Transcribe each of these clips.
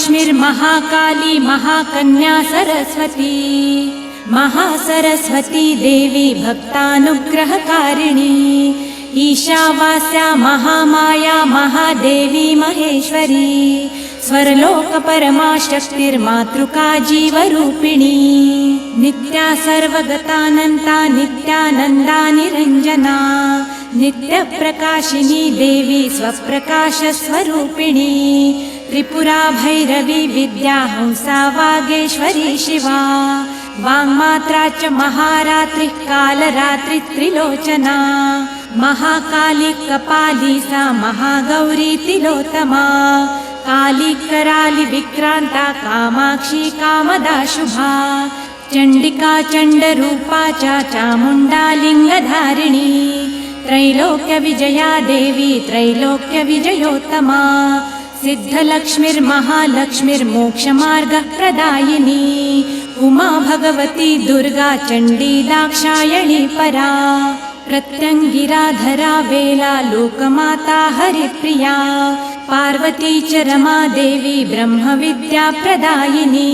महालक्ष्मीर्महाकाली महाकन्या सरस्वती महासरस्वती देवी भक्तानुग्रहकारिणी ईशावास्या महामाया महादेवी महेश्वरी स्वरलोकपरमा शक्तिर्मातृका जीवरूपिणी नित्या सर्वगतानन्ता नित्यानन्दा निरञ्जना नित्यप्रकाशिनी देवी स्वप्रकाशस्वरूपिणी त्रिपुरा भैरवी विद्या हंसा वागेश्वरी शिवा वाङ्मात्रा च महारात्रिः कालरात्रि त्रिलोचना महाकाली कपाली सा महागौरी तिलोत्तमा काली कराली विक्रान्ता कामाक्षी कामदा शुभा चण्डिका चण्डरूपा च चामुण्डा लिङ्गधारिणी। त्रैलोक्यविजया देवी त्रैलोक्यविजयोत्तमा सिद्धलक्ष्मीर्महालक्ष्मीर्मोक्षमार्गः प्रदायिनी उमा भगवती दुर्गा चण्डी दाक्षायणी परा। प्रत्यङ्गिराधरा वेला लोकमाता हरिप्रिया। पार्वती च रमा देवी ब्रह्मविद्या प्रदायिनी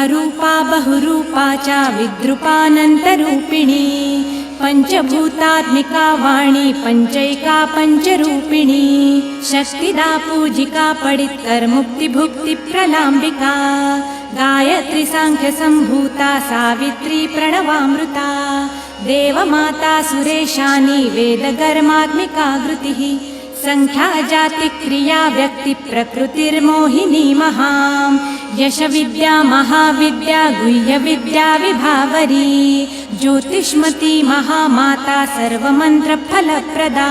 अरूपा बहुरूपा च विद्रुपानन्तरूपिणी पञ्चभूतात्मिका वाणी पञ्चैका पञ्चरूपिणी शक्तिदा पूजिका पडित्तर्मुक्तिभुक्तिप्रलाम्बिका गायत्री साङ्ख्यसम्भूता सावित्री प्रणवामृता देवमाता सुरेशानी वेदगर्मात्मिका कृतिः सङ्ख्या जातिक्रिया व्यक्तिप्रकृतिर्मोहिनी महाम् यशविद्या महाविद्या गुह्यविद्या विभावरी। ज्योतिष्मती महामाता सर्वमन्त्रफलप्रदा।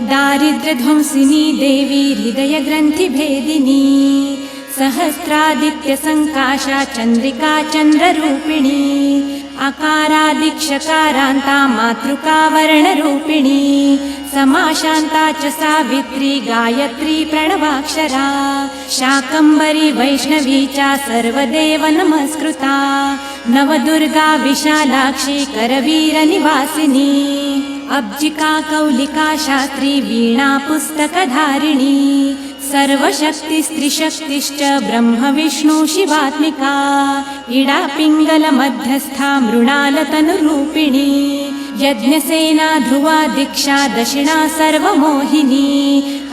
दारिद्र्यध्वंसिनी देवी हृदयग्रन्थिभेदिनी। सहस्रादित्यसङ्काशा चन्द्रिका चन्द्ररूपिणी अकारादिक्षकारान्ता मातृका वर्णरूपिणी समाशान्ता च सावित्री गायत्री प्रणवाक्षरा शाकम्बरी वैष्णवी च सर्वदेव नमस्कृता नवदुर्गा विशालाक्षी करवीरनिवासिनी अब्जिका कौलिका शास्त्री वीणा पुस्तकधारिणी सर्वशक्तिस्त्रिशक्तिश्च ब्रह्म विष्णु शिवात्मिका इडा मृणालतनुरूपिणी यज्ञसेना ध्रुवा दीक्षा दक्षिणा सर्वमोहिनी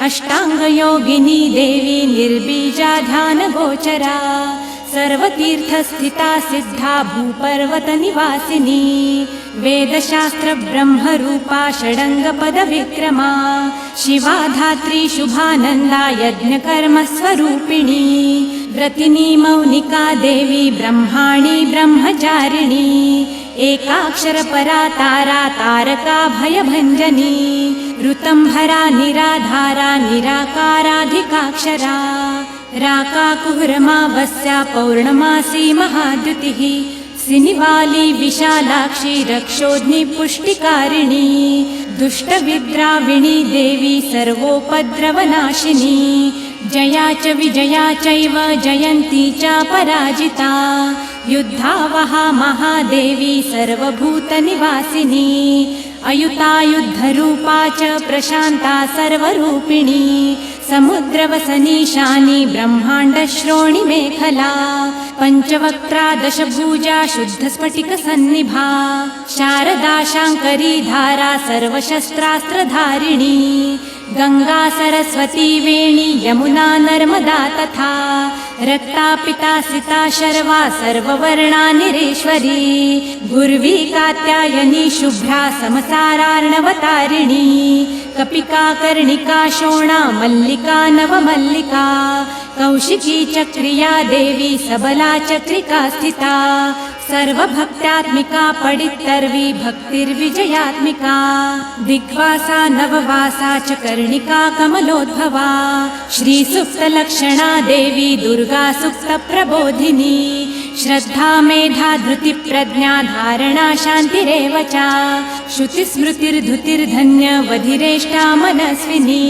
अष्टाङ्गयोगिनी देवी निर्बीजा ध्यानगोचरा सर्वतीर्थस्थिता सिद्धा भूपर्वतनिवासिनी वेदशास्त्रब्रह्मरूपा षडङ्गपदविक्रमा शिवा धात्री शुभानन्दा यज्ञकर्मस्वरूपिणी व्रतिनी मौनिका देवी ब्रह्माणि ब्रह्मचारिणी एकाक्षरपरा तारा तारका भयभञ्जनी ऋतम्भरा निराधारा निराकाराधिकाक्षरा राकाकुहरमावस्या पौर्णमासी महाद्युतिः सिनिवाली विशालाक्षी रक्षोध्नि पुष्टिकारिणी दुष्टविद्राविणी देवी सर्वोपद्रवनाशिनी जया च विजया चैव जयन्ती च पराजिता युद्धावहा महादेवी सर्वभूतनिवासिनी अयुतायुद्धरूपा च प्रशान्ता सर्वरूपिणी समुद्रवसनीशानी ब्रह्माण्डश्रोणिमेखला पञ्चवक्त्रा दशभुजा शुद्धस्फटिकसन्निभा शारदा शाङ्करी धारा सर्वशस्त्रास्त्रधारिणी गङ्गा सरस्वती वेणी यमुना नर्मदा तथा रक्ता पिता सिता शर्वा सर्ववर्णा निरेश्वरी गुर्वी कात्यायनी शुभ्रा समसारार्णवतारिणी कपिका कर्णिका शोणा मल्लिका नवमल्लिका कौशिकी चक्रिया देवी सबला चक्रिका स्थिता सर्वभक्त्यात्मिका पडित्तर्वी भक्तिर्विजयात्मिका दिग्वासा नववासा च कर्णिका कमलोद्भवा श्रीसुप्तलक्षणा देवी दुर्गा सुप्तप्रबोधिनी श्रद्धा मेधा धृतिप्रज्ञा धारणा शान्तिरेव च। श्रुतिस्मृतिर्धुतिर्धन्य वधिरेष्टा मनस्विनी।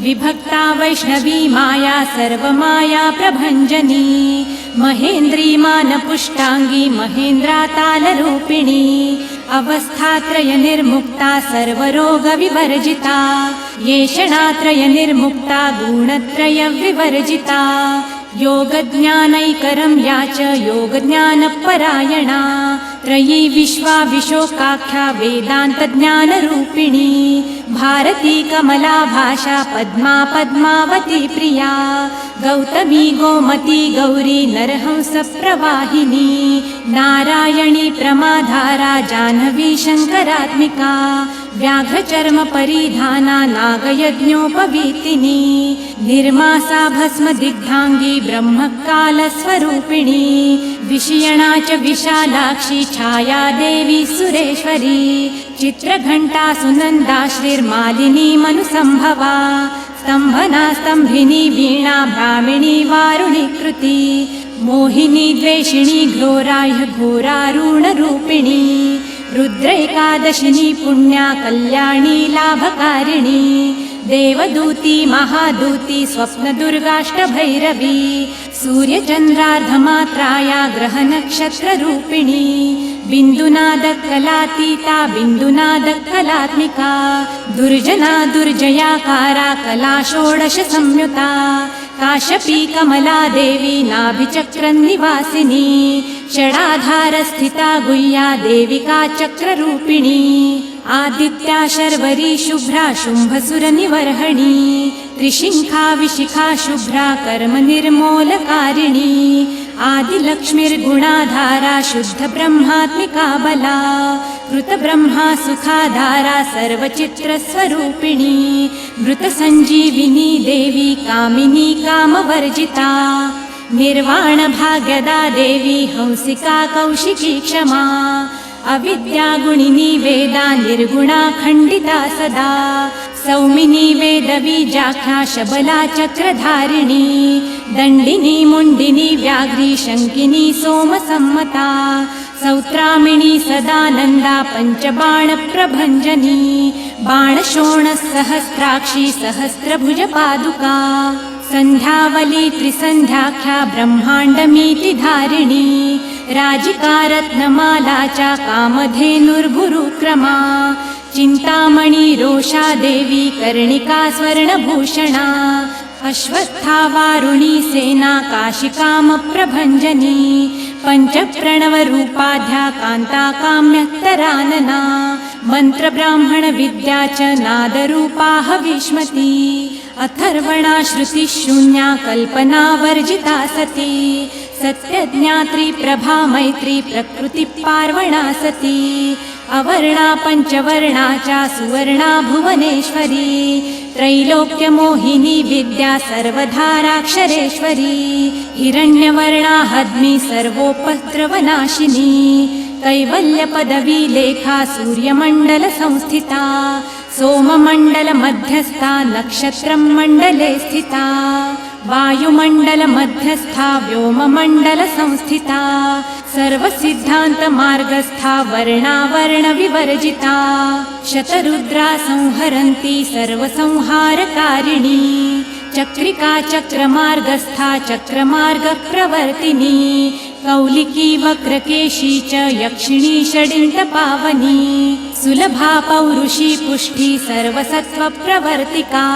विभक्ता वैष्णवी माया सर्वमाया प्रभञ्जनी। महेन्द्री मानपुष्टाङ्गी महेन्द्रा तालरूपिणी अवस्थात्रयनिर्मुक्ता सर्वरोगविवर्जिता। येषणात्रयनिर्मुक्ता गुणत्रयविवर्जिता योगज्ञानैकरं या च योगज्ञानपरायणा। त्रयी विश्वा विशोकाख्या वेदान्तज्ञानरूपिणी। भारती कमला भाषा पद्मा पद्मावती प्रिया। गौतमी गोमती गौरी नरहंसप्रवाहिनी नारायणी प्रमाधारा जाह्नवी शङ्करात्मिका व्याघ्रचर्मपरिधाना नागयज्ञोपवीतिनी निर्मासा भस्मदिग्धाङ्गी ब्रह्मकालस्वरूपिणी विषयणा च विशालाक्षी छाया देवी सुरेश्वरी चित्रघण्टा सुनन्दा श्रीर्मालिनी मनुसम्भवा स्तम्भना स्तम्भिनी वीणा ब्राह्मिणी वारुणी कृति मोहिनी द्वेषिणी घोराह्य घोरारूणरूपिणी रुद्रैकादशिनी पुण्या कल्याणी लाभकारिणी देवदूती महादूती स्वप्नदुर्गाष्टभैरवी सूर्यचन्द्रार्धमात्राया ग्रहनक्षत्ररूपिणी बिन्दुनादकलातीता बिन्दुनादकलात्मिका दुर्जना दुर्जयाकारा कला षोडश संयुता काशपी कमला देवी नाभिचक्रन्निवासिनी षडाधारस्थिता गुह्या देविका चक्ररूपिणी आदित्या शर्वरी शुभ्रा शुम्भसुरनिवर्हणी त्रिशिङ्खा विशिखा शुभ्रा कर्म निर्मूलकारिणी आदिलक्ष्मीर्गुणाधारा शुद्ध ब्रह्मात्मिका बला कृतब्रह्मा सुखाधारा सर्वचित्रस्वरूपिणी मृतसञ्जीविनी देवी कामिनी कामवर्जिता निर्वाणभाग्यदा देवी हंसिका कौशिकी क्षमा अविद्यागुणिनी वेदा निर्गुणा खण्डिता सदा सौमिनी वेदबीजाख्या शबला चक्रधारिणी दण्डिनी मुण्डिनी व्याघ्री शङ्किनी सोमसम्मता सौत्रामिणी सदानन्दा पञ्चबाणप्रभञ्जनी बाणशोणसहस्राक्षी सहस्रभुजपादुका सन्ध्यावली त्रिसन्ध्याख्या ब्रह्माण्डमीति धारिणी राजिकारत्नमाला च कामधेनुर्भुरुक्रमा चिन्तामणि रोषा देवी कर्णिका स्वर्णभूषणा अश्वस्था वारुणी सेना काशिकामप्रभञ्जनी पञ्चप्रणवरूपाध्या कान्ता काम्यत्तरानना मन्त्रब्राह्मणविद्या च नादरूपाः विष्मती अथर्वणा श्रुतिशून्या कल्पना वर्जिता सती। सत्यज्ञात्री प्रभा मैत्री प्रकृतिपार्वणा सती। अवर्णा पञ्चवर्णा च सुवर्णा भुवनेश्वरी। त्रैलोक्यमोहिनी विद्या सर्वधाराक्षरेश्वरी हिरण्यवर्णा हद्मी सर्वोपद्रवनाशिनी। कैवल्यपदवी लेखा सूर्यमण्डलसंस्थिता सोममण्डलमध्यस्था नक्षत्रं मण्डले स्थिता वायुमण्डलमध्यस्था व्योममण्डलसंस्थिता सर्वसिद्धान्तमार्गस्था वर्णावर्णविवर्जिता शतरुद्रा संहरन्ती सर्वसंहारकारिणी चक्रिका चक्रमार्गस्था चक्रमार्गप्रवर्तिनी कौलिकी वक्रकेशी च यक्षिणी षडिण्टपावनी सुलभा पौरुषी पुष्टि सर्वसत्त्वप्रवर्तिका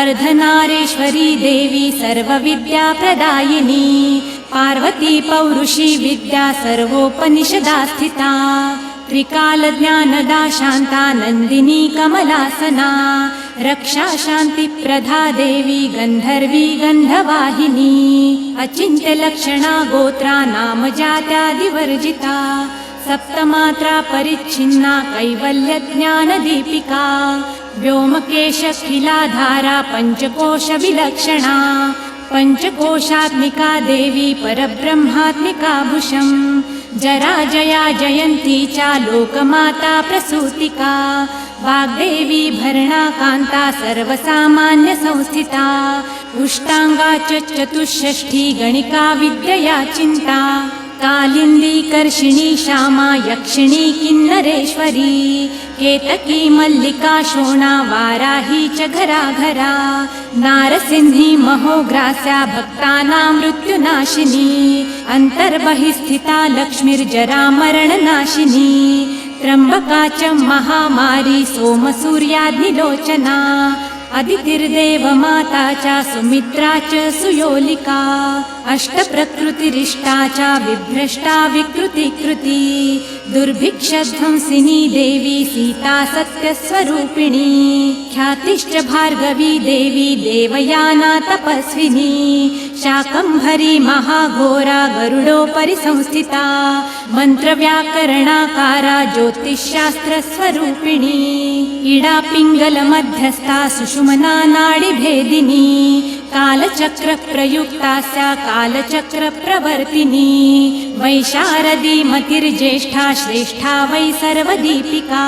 अर्धनारेश्वरी देवी सर्वविद्याप्रदायिनी पार्वती पौरुषी विद्या सर्वोपनिषदा स्थिता शान्ता नन्दिनी कमलासना रक्षा शान्तिप्रधा देवी गन्धर्वी गन्धवाहिनी अचिन्त्यलक्षणा गोत्रा नाम जात्यादिवर्जिता सप्तमात्रा परिच्छिन्ना कैवल्यज्ञानदीपिका व्योमकेशखिलाधारा पञ्चकोशविलक्षणा पञ्चकोशात्मिका देवी परब्रह्मात्मिका भुषम् जरा जया जयन्ती च लोकमाता प्रसूतिका वाग्देवी भरणा कान्ता सर्वसामान्यसंस्थिता उष्टाङ्गा च चतुष्षष्ठी गणिका विद्यया चिन्ता कालिन्दी कर्षिणी श्यामा यक्षिणी किन्नरेश्वरी केतकी मल्लिका शोणा वाराही च घरा घरा नारसिंही महोग्रास्या भक्तानां मृत्युनाशिनी अन्तर्बहिस्थिता लक्ष्मीर्जरा मरणनाशिनी त्र्यम्बका च महामारी सोमसूर्याग्निलोचना अदितिर्देवमाता च सुमित्रा च सुयोलिका अष्टप्रकृतिरिष्टा च विभ्रष्टा विकृतिकृती दुर्भिक्षध्वंसिनी देवी सीता सत्यस्वरूपिणी ख्यातिश्च भार्गवी देवी देवयाना तपस्विनी शाकम्भरी महाघोरा गरुडोपरि संस्थिता मन्त्रव्याकरणाकारा ज्योतिष्शास्त्रस्वरूपिणी इडा पिङ्गलमध्यस्था सुषुमना नाडिभेदिनी कालचक्रप्रयुक्तास्या कालचक्रप्रवर्तिनी। वैशारदी मतिर्ज्येष्ठा श्रेष्ठा वै सर्वदीपिका।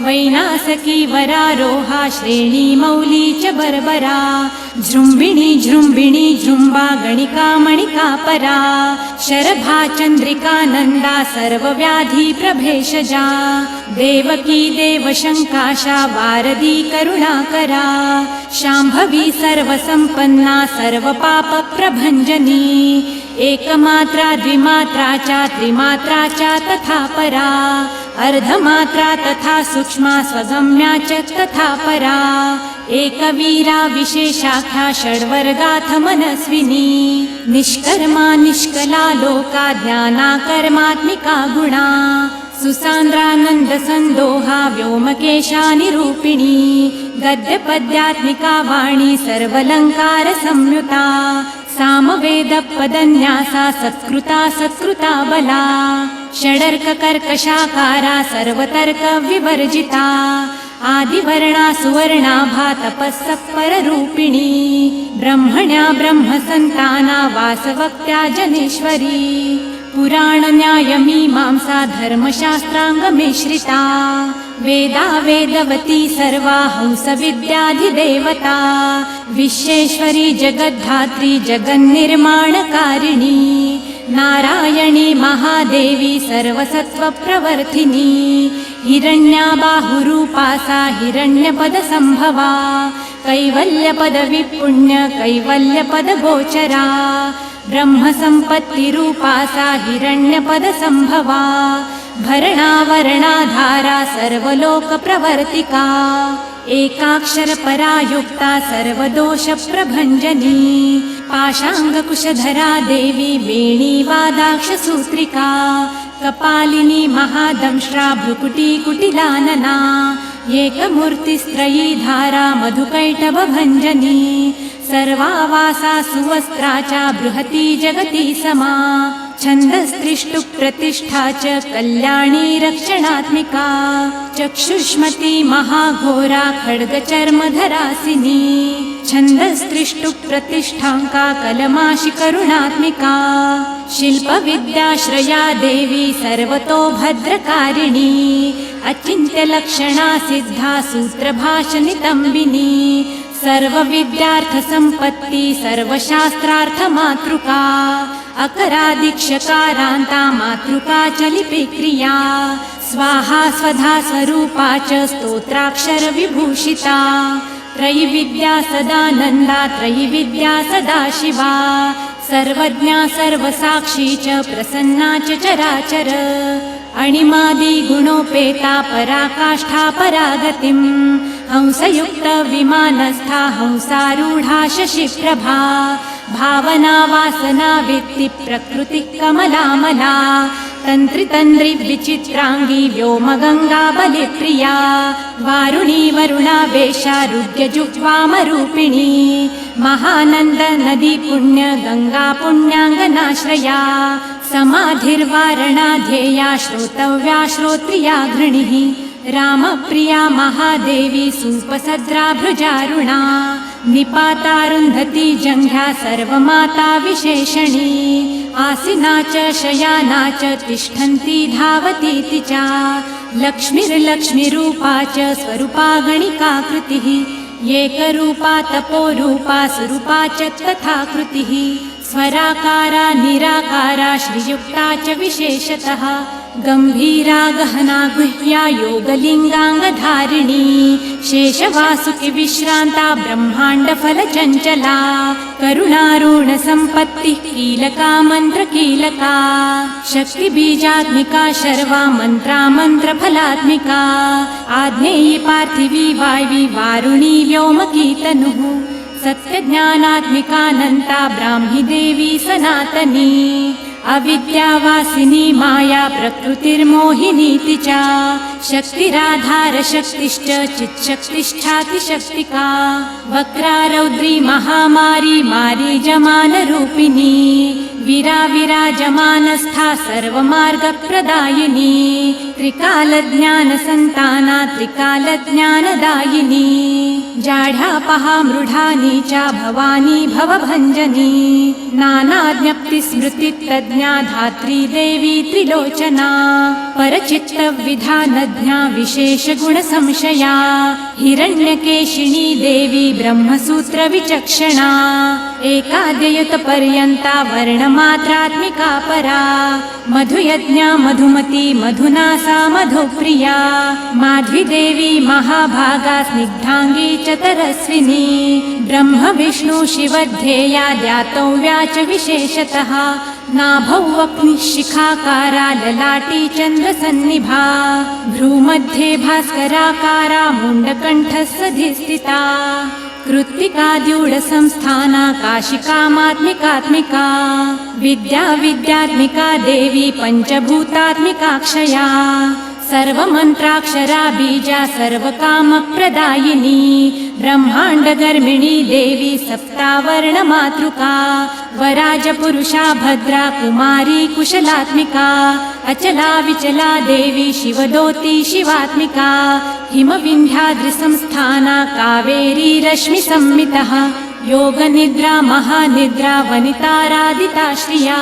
वैनासकी वरारोहा श्रेणी मौली च बर्बरा झृम्बिणी जृम्बिणी गणिका मणिका परा शरभा चन्द्रिका नन्दा सर्वव्याधि प्रभेषजा देवकी देवशङ्काशा वारदी करुणाकरा शाम्भवी सर्वसम्पन्ना सर्वपापप्रभञ्जनी एकमात्रा द्विमात्रा च त्रिमात्रा च तथा परा अर्धमात्रा तथा सूक्ष्मा स्वगम्या च तथा परा। एकवीरा विशेषाख्या षड्वर्गाथ मनस्विनी। निष्कर्मा निष्कला लोका ज्ञाना कर्मात्मिका गुणा। सुसान्द्रानन्दसन्दोहा व्योमकेशा निरूपिणी। गद्यपद्यात्मिका वाणी सर्वलङ्कार संयुता। सामवेदपदन्यासा सत्कृता सत्कृता बला षडर्ककर्कशाकारा सर्वतर्कविवर्जिता आदिवर्णा सुवर्णाभा तपःसत्पररूपिणी ब्रह्मण्या ब्रह्मसन्ताना वासवक्त्या जनेश्वरी पुराणन्यायमीमांसा धर्मशास्त्राङ्गमिश्रिता वेदा वेदवती सर्वा हंसविद्याधिदेवता विश्वेश्वरी जगद्धात्री जगन्निर्माणकारिणी नारायणी महादेवी सर्वसत्त्वप्रवर्तिनी हिरण्या बाहुरूपा सा हिरण्यपदसम्भवा कैवल्यपदविपुण्य कैवल्यपदगोचरा ब्रह्मसम्पत्तिरूपा सा हिरण्यपदसम्भवा भरणावरणाधारा सर्वलोकप्रवर्तिका एकाक्षरपरा युक्ता सर्वदोषप्रभञ्जनी पाशाङ्गकुशधरा देवी वेणी वादाक्षसूत्रिका कपालिनी महादंष्ट्रा भ्रुकुटी कुटिलानना एकमूर्तिस्त्रयी धारा मधुकैटभञ्जनी सर्वावासा सुवस्त्रा च बृहती जगती समा छन्दस्त्रिष्टु प्रतिष्ठा च कल्याणी रक्षणात्मिका चक्षुष्मती महाघोरा खड्गचर्मधरासिनी छन्दस्त्रिष्टु प्रतिष्ठाङ्का कलमाशि करुणात्मिका शिल्पविद्याश्रया देवी सर्वतो भद्रकारिणी। अचिन्त्यलक्षणा सिद्धा सूत्रभाषनितम्बिनी सर्वविद्यार्थसम्पत्ति सर्वशास्त्रार्थमातृका। अकरादिक्षकारान्ता मातृका च लिपिक्रिया स्वाहा स्वधा स्वरूपा च स्तोत्राक्षरविभूषिता त्रयिविद्या सदानन्दा त्रयिविद्या सदा शिवा. सर्वज्ञा सर्वसाक्षी च प्रसन्ना च चराचर. अणिमादि गुणोपेता पराकाष्ठा परागतिम्. हंसयुक्तविमानस्था हंसारूढा शशिप्रभा. भावना वासना वित्ति प्रकृतिः कमलामला. तन्त्रितन्द्रि विचित्राङ्गी व्योमगङ्गा बलिप्रिया वारुणी वरुणा वेशारुग्यजुह्वामरूपिणी महानन्द नदी पुण्य गङ्गा पुण्याङ्गनाश्रया समाधिर्वारणा ध्येया श्रोतव्या श्रोत्रिया घृणिः रामप्रिया महादेवी सुपसद्रा भृजारुणा। निपातारुन्धती जङ्घ्या सर्वमाता विशेषणी आसिना च शयाना च तिष्ठन्ती धावतीति च। लक्ष्मीर्लक्ष्मीरूपा च स्वरूपा गणिका कृतिः एकरूपा तपोरूपा स्वरूपा च तथा कृतिः स्वराकारा निराकारा श्रीयुक्ता च विशेषतः गम्भीरा गहना गुह्या योगलिङ्गाङ्गधारिणी शेषवासुकि विश्रान्ता ब्रह्माण्डफलचञ्चला करुणारुणसम्पत्तिः कीलका मन्त्रकीलका शक्तिबीजात्मिका शर्वा मन्त्रा मन्त्रफलात्मिका आग्नेयी पार्थिवी वायवी वारुणी व्योमकीतनुः सत्यज्ञानात्मिकानन्ता ब्राह्मी देवी सनातनी अविद्यावासिनी माया प्रकृतिर्मोहिनीति च। शक्तिराधारशक्तिश्च चिच्छक्तिष्ठातिशक्तिका। वक्रारौद्री महामारी मारीजमानरूपिणी विराविराजमानस्था सर्वमार्गप्रदायिनी त्रिकालज्ञानसन्ताना त्रिकालज्ञानदायिनी जाढापहा मृढानी च भवानी भवभञ्जनी नानाज्ञप्तिस्मृतितज्ञा धात्री देवी त्रिलोचना परचित्तविधानज्ञा विशेषगुणसंशया हिरण्यकेशिनी देवी ब्रह्मसूत्रविचक्षणा एकाद्ययुतपर्यन्ता वर्णमात्रात्मिका परा। मधुयज्ञा मधुमती मधुना सा मधुप्रिया। माध्विदेवी महाभागा स्निग्धाङ्गी च तरस्विनी। ब्रह्म विष्णु च विशेषतः। नाभौ वह्निः शिखाकारा ललाटी चन्द्रसन्निभा। भ्रूमध्ये भास्कराकारा मुण्डकण्ठस्सधिस्थिता कृत्तिकाद्यूढसंस्थाना काशिकामात्मिकात्मिका विद्या विद्यात्मिका देवी पञ्चभूतात्मिकाक्षया सर्वमन्त्राक्षरा बीजा सर्वकामप्रदायिनी ब्रह्माण्डगर्मिणी देवी सप्तावर्णमातृका वराजपुरुषा भद्रा कुमारी कुशलात्मिका अचला विचला देवी शिवदोती शिवात्मिका हिमविन्ध्याद्रिसंस्थाना कावेरी रश्मिसंमितः योगनिद्रा महानिद्रा वनितारादिता श्रिया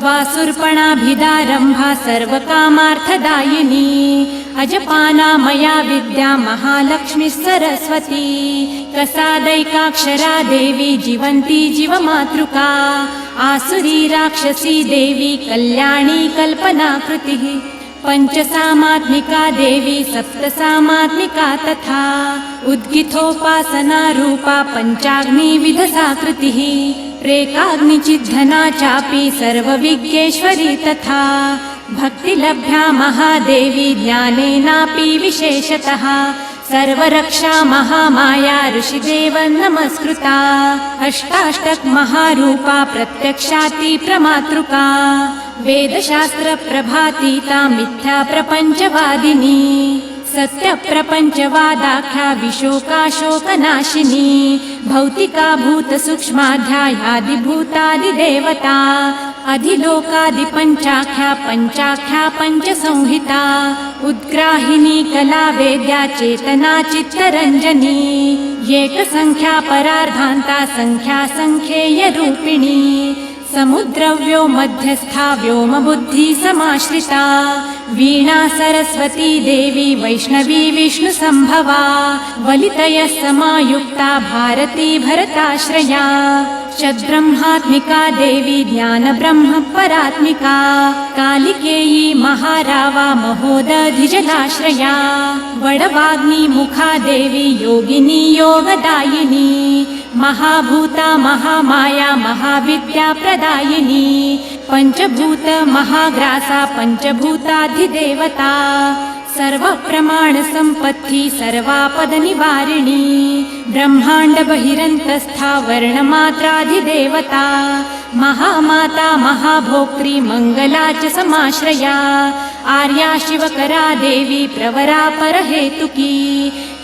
द्वासुर्पणाभिदारम्भा सर्वकामार्थदायिनी अजपाना मया विद्या महालक्ष्मीः सरस्वती कसादैकाक्षरा देवी जीवन्ती जीवमातृका आसुरी राक्षसी देवी कल्याणी कल्पनाकृतिः पञ्चसामात्मिका देवी सप्तसामात्मिका तथा उद्गिथोपासना पञ्चाग्निविधसाकृतिः प्रेकाग्निचिद्धना चापि सर्वविज्ञेश्वरी तथा भक्तिलभ्या महादेवी ज्ञानेनापि विशेषतः सर्वरक्षा महामाया ऋषिदेव नमस्कृता अष्टाष्टक महारूपा प्रत्यक्षाति प्रमातृका वेदशास्त्रप्रभातीता मिथ्या प्रपञ्चवादिनी सत्यप्रपञ्चवादाख्या विशोकाशोकनाशिनी भौतिका भूतसूक्ष्माध्यायादिभूतादिदेवता अधिलोकादिपञ्चाख्या पञ्चाख्या पञ्चसंहिता उद्ग्राहिनी कला वेद्या चेतना चित्तरञ्जनी एकसङ्ख्या परार्धान्ता सङ्ख्या सङ्ख्येयरूपिणी समुद्रव्यो मध्यस्था व्योमबुद्धि समाश्रिता। वीणा सरस्वती देवी वैष्णवी विष्णुसम्भवा वलितयः समायुक्ता भारती भरताश्रया। षड्ब्रह्मात्मिका देवी ज्ञानब्रह्म परात्मिका। कालिकेयी महारावा महोदधिजलाश्रया। वडवाग्नि मुखा देवी योगिनी योगदायिनी महाभूता महामाया महाविद्या प्रदायिनी पञ्चभूत महाग्रासा पञ्चभूताधिदेवता सर्वप्रमाणसम्पत्ति सर्वापदनिवारिणी ब्रह्माण्ड बहिरन्तस्था वर्णमात्राधिदेवता महामाता महाभोक्त्री मङ्गला च समाश्रया आर्या शिवकरा देवी प्रवरा परहेतुकी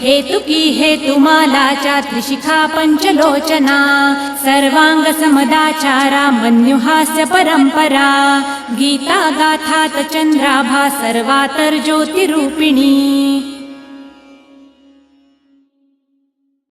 हेतु की हेतु मालाच्या त्रिशिखा पंचलोचना सर्वांग समदाचारा मन्युहास्य परंपरा. गीता गाथात चंद्राभा सर्वातर ज्योतिरूपिणी.